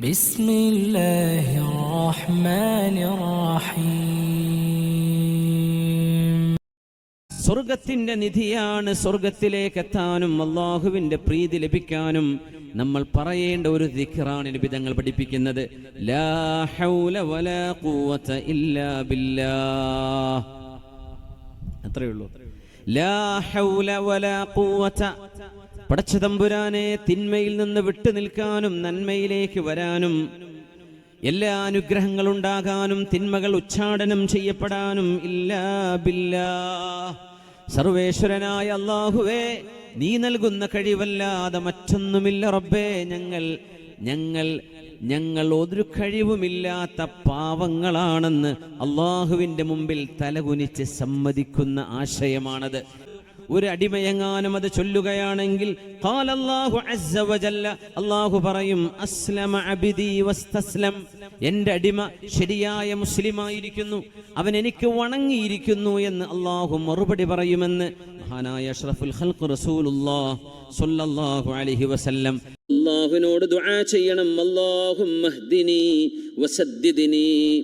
بسم الله الرحمن الرحيم സ്വർഗത്തിന്റെ നിധിയാണ് സ്വർഗത്തിലേക്ക് എത്താനും അള്ളാഹുവിന്റെ പ്രീതി ലഭിക്കാനും നമ്മൾ പറയേണ്ട ഒരു ദിഖറാണ് നിബിതങ്ങൾ പഠിപ്പിക്കുന്നത് ലാ ഹൗല വലാ ഖുവത ഇല്ലാ ബില്ലാഹ് അത്രയേ ഉള്ളൂ ലാ ഹൗല വലാ ഖുവത പടച്ച തമ്പുരാനെ തിന്മയിൽ നിന്ന് വിട്ടു നിൽക്കാനും നന്മയിലേക്ക് വരാനും എല്ലാ അനുഗ്രഹങ്ങളുണ്ടാകാനും തിന്മകൾ ഉച്ചാടനം ചെയ്യപ്പെടാനും ഇല്ലാ ബില്ലാ. സർവേശ്വരനായ അള്ളാഹുവേ നീ നൽകുന്ന കഴിവല്ലാതെ മറ്റൊന്നുമില്ല റബ്ബേ. ഞങ്ങൾ ഞങ്ങൾ ഞങ്ങൾ ഒരു കഴിവുമില്ലാത്ത പാവങ്ങളാണെന്ന് അള്ളാഹുവിന്റെ മുമ്പിൽ തലകുനിച്ച് സമ്മതിക്കുന്ന ആശയമാണത്. ഒരു അടിമയങ്ങാനും അത് ചൊല്ലുകയാണെങ്കിൽ അല്ലാഹു പറയും അസ്ലമ അബിദി വസ്തസ്ലം. എന്റെ അടിമ ശരിയായ മുസ്ലിമായിരിക്കുന്നു. അവൻ എനിക്ക് വണങ്ങിയിരിക്കുന്നു എന്ന് അള്ളാഹു മറുപടി പറയുമെന്ന് മഹാനായ അഷ്റഫുൽ ഖൽഖ് റസൂലുള്ളാഹ് സ്വല്ലല്ലാഹു അലൈഹി വസല്ലം. അള്ളാഹുവിനോട് ദുആ ചെയ്യണം. അല്ലാഹുമ്മഹ്ദിനി വസദ്ദിദിനി.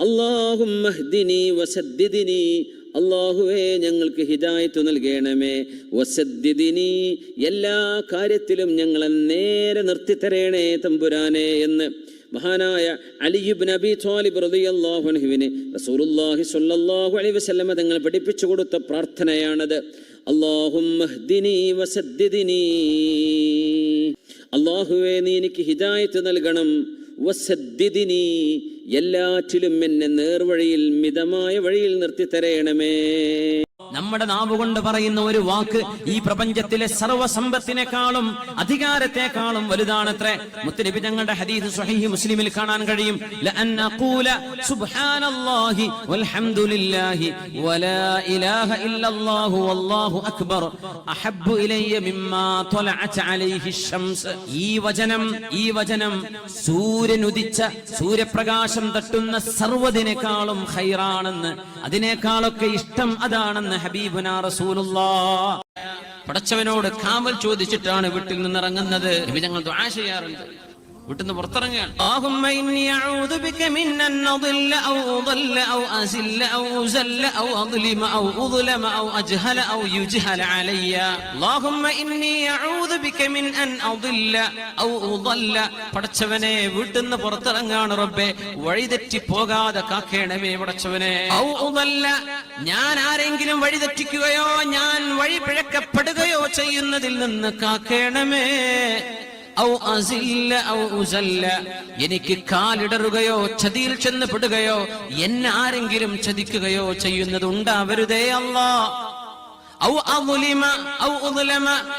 അള്ളാഹുമ്മഹ്ദിനി വസദ്ദിദിനി. അള്ളാഹുവേ ഞങ്ങൾക്ക് ഹിദായത്ത് നൽകണമേ. വസദ്ദിദിനി എല്ലാ കാര്യത്തിലും ഞങ്ങളെ നേരെ നിർത്തിത്തരേണേ തമ്പുരാനെ എന്ന് മഹാനായ അലിയുബ് നബി ത്വാലിബ് റളിയല്ലാഹു അൻഹുവിനെ റസൂലുള്ളാഹി സ്വല്ലല്ലാഹു അലൈഹി വസല്ലമ തങ്ങൾ പഠിപ്പിച്ചു കൊടുത്ത പ്രാർത്ഥനയാണത്. അല്ലാഹുമ്മഹ്ദിനി വസദ്ദിദിനി. അള്ളാഹുവേ നീ എനിക്ക് ഹിദായത്ത് നൽകണം. എല്ലാറ്റിലും എന്നെ നേർവഴിയിൽ മിതമായ വഴിയിൽ നിർത്തി തരയണമേ നമ്മുടെ നാവ് കൊണ്ട് പറയുന്ന ഒരു വാക്ക് ഈ പ്രപഞ്ചത്തിലെ സർവസമ്പത്തിനേക്കാളും അധികാരത്തെക്കാളും വലുതാണത്രേ. മുത്തനബി ഞങ്ങളുടെ ഹദീസ് സ്വഹീഹി മുസ്ലിമിൽ കാണാൻ കഴിയും. സുബ്ഹാനല്ലാഹി വൽഹംദുലില്ലാഹി ഇല്ലല്ലാഹു വല്ലാഹു അക്ബർ. അഹബ്ബു മിമ്മാ അലൈഹി ശംസ് ഈ വചനം ഈ വചനം സൂര്യനുദിച്ച സൂര്യപ്രകാശം തട്ടുന്ന സർവതിനേക്കാളും ഖൈറാണെന്ന് അതിനേക്കാളൊക്കെ ഇഷ്ടം അതാണെന്ന് ഹബീബുന റസൂലുള്ള പടച്ചവനോട് കാവൽ ചോദിച്ചിട്ടാണ് വീട്ടിൽ നിന്നിറങ്ങുന്നത്. ഞങ്ങൾ ദുആ ചെയ്യാറുണ്ട്. വീട്ടിന്ന് പുറത്തിറങ്ങുകയാണ്. പടച്ചവനെ വീട്ടിന്ന് പുറത്തിറങ്ങാണ് റബ്ബെ. വഴിതെറ്റി പോകാതെ കാക്കേണമേ പടച്ചവനെ. ഞാൻ ആരെങ്കിലും വഴിതെറ്റിക്കുകയോ ഞാൻ വഴി പിഴക്കപ്പെടുകയോ ചെയ്യുന്നതിൽ നിന്ന് കാക്കേണമേ. എനിക്ക് കാലിടറുകയോ ചതിയിൽ ചെന്നപ്പെടുകയോ എന്നാരെങ്കിലും ചതിക്കുകയോ ചെയ്യുന്നത് ഉണ്ടാവരുതേ അല്ലാ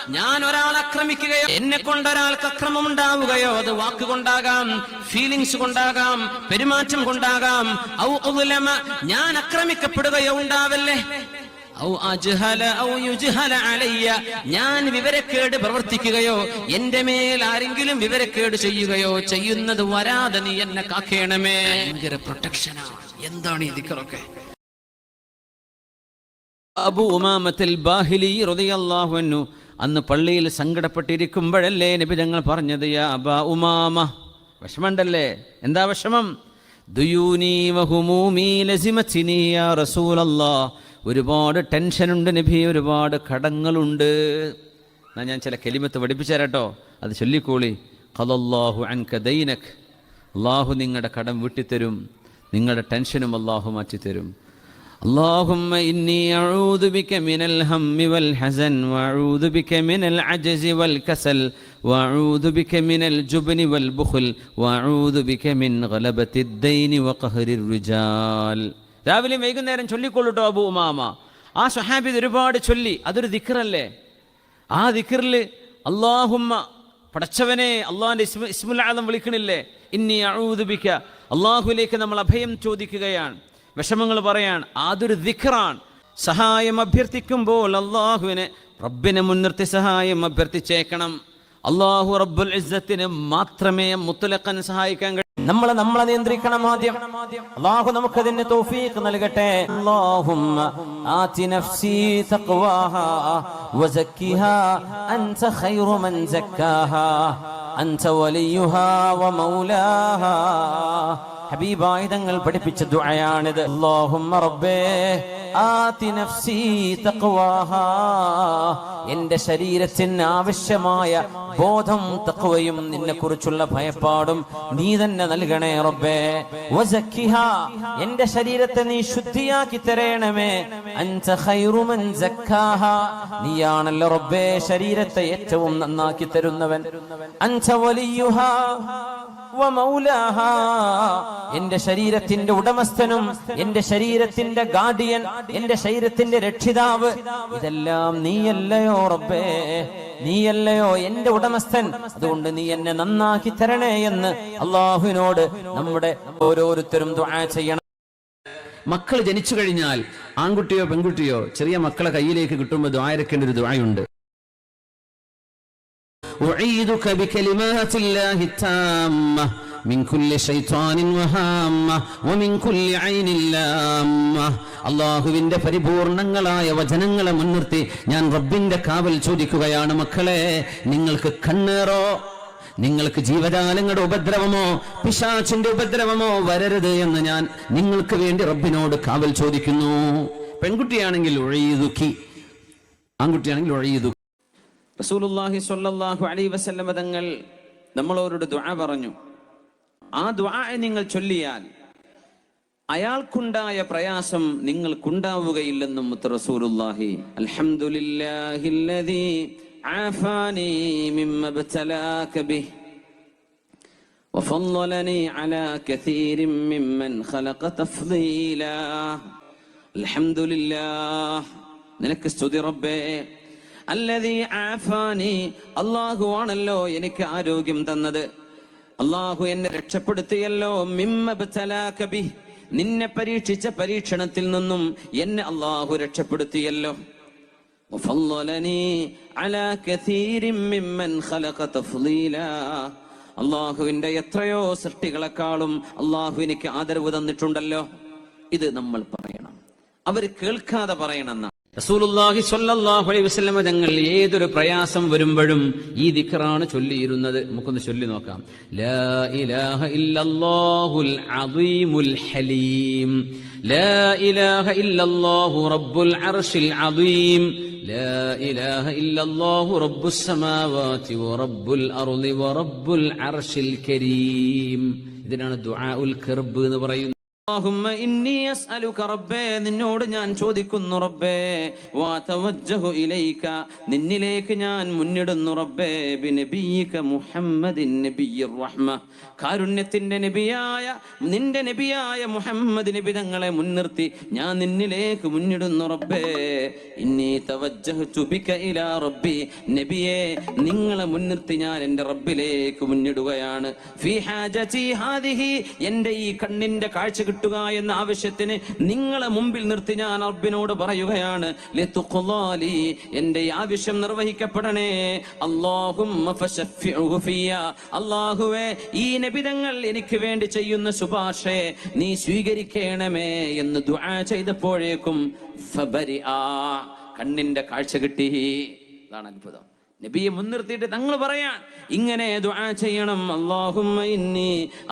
ഞാൻ ഒരാൾ ആക്രമിക്കുകയോ എന്നെ കൊണ്ട് ഒരാൾക്ക് അക്രമം ഉണ്ടാവുകയോ അത് വാക്കുകൊണ്ടാകാം ഫീലിങ്സ് കൊണ്ടാകാം പെരുമാറ്റം കൊണ്ടാകാം. ഞാൻ ആക്രമിക്കപ്പെടുകയോ ഉണ്ടാവല്ലേ? ഔ അജ്ഹല ഔ യുജ്ഹല അലയ്യ. ഞാൻ വിവരക്കേട് പ്രവർത്തിക്കുകയോ എന്റെ മേൽ ആരെങ്കിലും വിവരക്കേട് ചെയ്യുകയോ ചെയ്യുന്നത് വരാതെ നീ എന്നെ കാക്കേണമേ. ഭയങ്കര പ്രൊട്ടക്ഷനാ. എന്താണ് ഈ ദിക്കറൊക്കെ അബു ഉമാമത്തിൽ ബാഹിലി റളിയല്ലാഹു അൻഹു അന്ന് പള്ളിയിൽ സങ്കടപ്പെട്ടിരിക്കുമ്പോഴല്ലേ നബി ഞങ്ങൾ പറഞ്ഞത് യാ അബാ ഉമാമ. വിഷമണ്ടല്ലേ എന്താ വിഷമം? ദുയൂനീ വഹുമൂമീ ലസിമത്തിനി യാ റസൂലല്ലാഹ് ഒരുപാട് ടെൻഷനുണ്ട് നബി ഒരുപാട് കടങ്ങളുണ്ട് എന്നാ ഞാൻ ചില കെലിമത്ത് പഠിപ്പിച്ചു തരാട്ടോ അത് ചൊല്ലിക്കോളി ഖലല്ലാഹു അൻക ദൈനക് അള്ളാഹു നിങ്ങളുടെ കടം വീട്ടിത്തരും നിങ്ങളുടെ ടെൻഷനും അള്ളാഹു മാറ്റിത്തരും اللهم إني أعوذ بك من الهم والحزن وأعوذ بك من العجز والكسل وأعوذ بك من الجبن والبخل وأعوذ بك من غلبة الدين وقهر الرجال രാവിലെ വൈകുന്നേരം ചൊല്ലിക്കൊള്ളുട്ടോ അബു ഉമാമ. ആ സ്വഹാബി ഇത് ഒരുപാട് ചൊല്ലി. അതൊരു ദിക്കറല്ലേ ആ ദിക്കറിൽ അള്ളാഹുമ്മ പടച്ചവനെ അള്ളാഹിന്റെ ഇസ്മ ഇസ്മുൽ ആലം വിളിക്കണില്ലേ? ഇന്നി അഴൂതുബിക്ക അള്ളാഹുലേക്ക് നമ്മൾ അഭയം ചോദിക്കുകയാണ്. വിഷമങ്ങൾ പറയാണ്. അതൊരു ദിഖറാണ് സഹായം അഭ്യർത്ഥിക്കുമ്പോൾ അള്ളാഹുവിനെ റബ്ബിനെ മുൻനിർത്തി സഹായം അഭ്യർത്ഥിച്ചേക്കണം. അള്ളാഹു റബ്ബുൽ ഇസ്സത്തിന് മാത്രമേ മുത്തലക്കൻ സഹായിക്കാൻ നമ്മളെ നമ്മളെ നിയന്ത്രിക്കണം ആദ്യം. അള്ളാഹു നമുക്ക് അതിന്റെ തോഫീക്ക് നൽകട്ടെ. അല്ലാഹുമ്മ ആതി നഫ്സി തഖ്വാഹാ വസക്കിഹാ അൻത ഖൈറു മൻ സക്കാഹാ അൻത വലിയുഹാ വമൗലാഹാ ഹബീബായ തങ്ങൾ പഠിപ്പിച്ച ദുആയാണിത്. അല്ലാഹുമ്മ റബ്ബേ എന്റെ ശരീരത്തിന് ആവശ്യമായ ബോധം തഖ്വയും നിന്നെ കുറിച്ചുള്ള ഭയപ്പാടും നീ തന്നെ നൽകണേ റബ്ബേ. എന്റെ ശരീരത്തെ നീ ശുദ്ധിയാക്കി തരേണമേ. നീയാണല്ലോ റബ്ബേ ശരീരത്തെ ഏറ്റവും നന്നാക്കി തരുന്നവൻ. എന്റെ ശരീരത്തിന്റെ ഉടമസ്ഥനും എന്റെ ശരീരത്തിന്റെ ഗാർഡിയൻ എന്റെ ശരീരത്തിന്റെ രക്ഷിതാവ്. ഇതെല്ലാം നീയല്ലയോ റബ്ബേ? നീയല്ലയോ എന്റെ ഉടമസ്ഥൻ? അതുകൊണ്ട് നീ എന്നെ നന്നാക്കി തരണേ എന്ന് അള്ളാഹുവിനോട് നമ്മുടെ ഓരോരുത്തരും ചെയ്യണം. മക്കൾ ജനിച്ചു കഴിഞ്ഞാൽ ആൺകുട്ടിയോ പെൺകുട്ടിയോ ചെറിയ മക്കളെ കയ്യിലേക്ക് കിട്ടുമ്പോൾ ദ്വായരക്കേണ്ട ഒരു ദ്വായുണ്ട് ഉഴീതു من كل شيطان وهامة ومن كل عين لامة അള്ളാഹുവിന്റെ പരിപൂർണങ്ങളായ വചനങ്ങളെ മുൻനിർത്തി ഞാൻ റബ്ബിന്റെ കാവൽ ചോദിക്കുകയാണ് മക്കളെ നിങ്ങൾക്ക് കണ്ണേറോ നിങ്ങൾക്ക് ജീവജാലങ്ങളുടെ ഉപദ്രവമോ പിശാച്ചിന്റെ ഉപദ്രവമോ വരരുത് എന്ന് ഞാൻ നിങ്ങൾക്ക് വേണ്ടി റബ്ബിനോട് കാവൽ ചോദിക്കുന്നു പെൺകുട്ടിയാണെങ്കിൽ ഒഴയുതുക്കി ആൺകുട്ടിയാണെങ്കിൽ ഒഴയുതു റസൂലുള്ളാഹി സ്വല്ലല്ലാഹു അലൈഹി വസല്ലം തങ്ങൾ നമ്മളോരോട് ദുആ പറഞ്ഞു ആ ദുആ നിങ്ങൾ ചൊല്ലിയാൽ അയാൾക്കുണ്ടായ പ്രയാസം നിങ്ങൾക്കുണ്ടാവുകയില്ലെന്നും മുത്ത റസൂലുള്ളാഹി അൽഹംദുലില്ലാഹില്ലദീ ആഫാനി മിമ്മ ബതലാക ബിഹി وفضلني على كثير ممن خلق تفضيلا الحمد لله നിനക്ക് സ്തുതി റബ്ബേ അല്ലതീ ആഫാനി അള്ളാഹു ആണല്ലോ എനിക്ക് ആരോഗ്യം തന്നത് അള്ളാഹു എന്നെ രക്ഷപ്പെടുത്തിയല്ലോ. മിമ്മബി നിന്നെ പരീക്ഷിച്ച പരീക്ഷണത്തിൽ നിന്നും എന്നെ അള്ളാഹു രക്ഷപ്പെടുത്തിയല്ലോ. അള്ളാഹുവിന്റെ എത്രയോ സൃഷ്ടികളെക്കാളും അള്ളാഹു എനിക്ക് ആദരവ് തന്നിട്ടുണ്ടല്ലോ. ഇത് നമ്മൾ പറയണം. അവർ കേൾക്കാതെ പറയണമെന്ന റസൂലുള്ളാഹി സ്വല്ലല്ലാഹു അലൈഹി വസല്ലമ തങ്ങൾ ഏതൊരു പ്രയാസം വരുമ്പോഴും ഈ ദിക്റാണ് ചൊല്ലിയിരുന്നത്. നമുക്കൊന്ന് ചൊല്ലി നോക്കാം. ലാ ഇലാഹ ഇല്ലല്ലാഹുൽ അദീമുൽ ഹലീം. ലാ ഇലാഹ ഇല്ലല്ലാഹു റബ്ബുൽ അർശിൽ അദീം. ലാ ഇലാഹ ഇല്ലല്ലാഹു റബ്ബുസ് സമാവാതി വറബ്ബുൽ അർളി വറബ്ബുൽ അർശിൽ കരീം. ഇതിനാണ് ദുആഉൽ കർബ് എന്ന് പറയുന്നത്. നിന്നോട് ഞാൻ ചോദിക്കുന്നു റബ്ബേ ഇലൈക നിന്നിലേക്ക് ഞാൻ മുന്നിടുന്നു റബ്ബേ ബി ബിനബിയിക മുഹമ്മദിൻ നബിയിർ റഹ്മ. കാരുണ്യത്തിന്റെ നബിയായ നിന്റെ നബിയായ മുഹമ്മദ് നബി തങ്ങളെ മുൻനിർത്തി ഞാൻ നിന്നിലേക്ക് മുന്നിടുന്നു റബ്ബേ. ഇന്നി തവജ്ജഹു ബിക ഇലാ റബ്ബി നബിയെ നിങ്ങളെ മുൻനിർത്തി ഞാൻ എന്റെ റബ്ബിലേക്ക് മുന്നിടുകയാണ്. ഫീ ഹാജതി ഹാദിഹി എന്റെ ഈ കണ്ണിന്റെ കാഴ്ചകൾ കിട്ടുക എന്ന ആവശ്യത്തിന് നിങ്ങളെ മുമ്പിൽ നിർത്തി ഞാൻ റബ്ബിനോട് പറയുകയാണ്. എന്റെ ആവശ്യം നിർവഹിക്കപ്പെടണേ. അള്ളാഹുവേ ഈ നബിതങ്ങൾ എനിക്ക് വേണ്ടി ചെയ്യുന്ന ശുപാർശയെ നീ സ്വീകരിക്കണമേ എന്ന് ദുആ ചെയ്തപ്പോഴേക്കും കണ്ണിന്റെ കാഴ്ച കിട്ടി. അതാണ് അത്ഭുതം. നബിയെ മുൻനിർത്തിയിട്ട് തങ്ങൾ പറയാൻ ഇങ്ങനെ ദുആ ചെയ്യണം. അള്ളാഹുമ്മ ഇന്നി